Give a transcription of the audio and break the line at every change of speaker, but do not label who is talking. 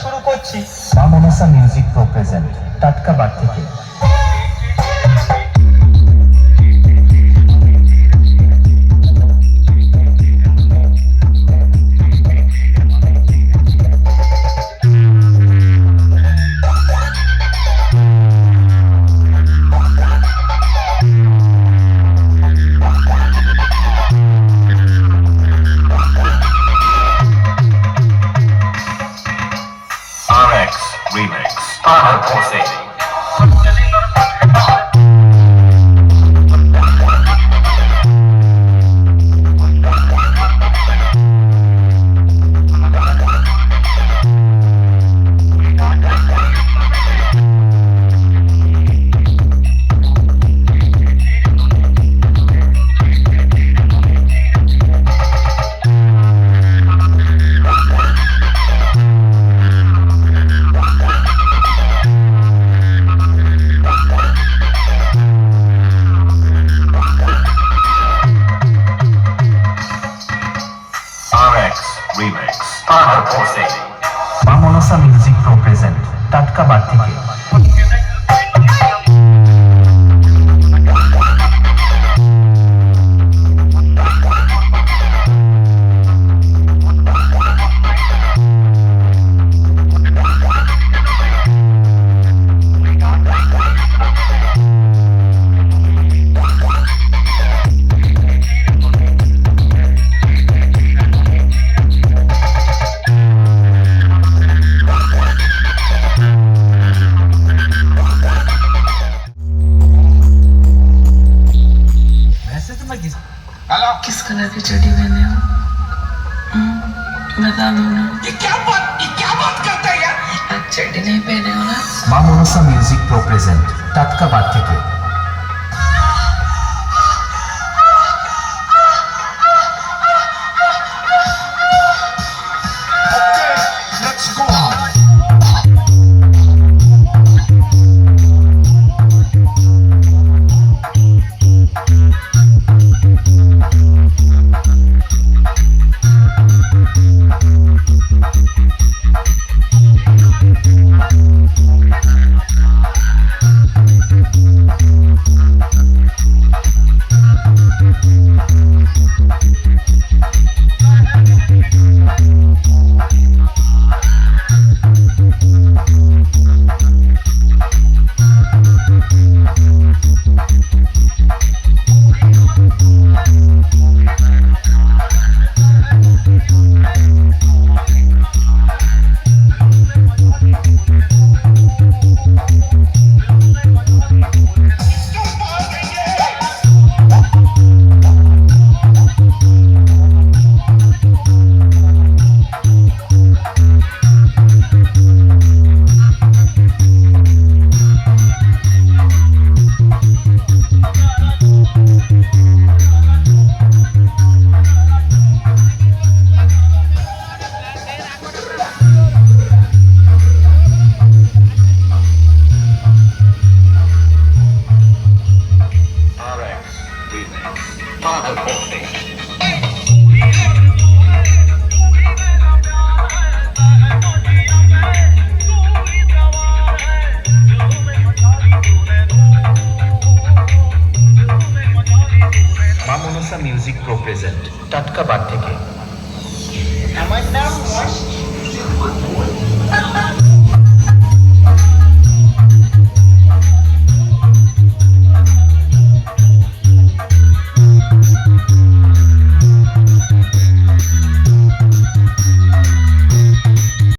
শুরু করছি।
মা মনসা মিউজিক প্রো প্রেজেন্ট টাটকা বার থেকে।
Remix. Ahar Remix. Ahar Jose.
মা মনসা মিউজিক প্রো প্রেজেন্ট টাটকা বার থেকে
के चड्डी बने हो बता दो ना।
ये क्या बात ये क्या बात करता है यार?
चड्डी नहीं पहने हो ना?
माँ मनोसा
म्यूज़िक प्रो प्रेजेंट। तत्का बात के বার থেকে।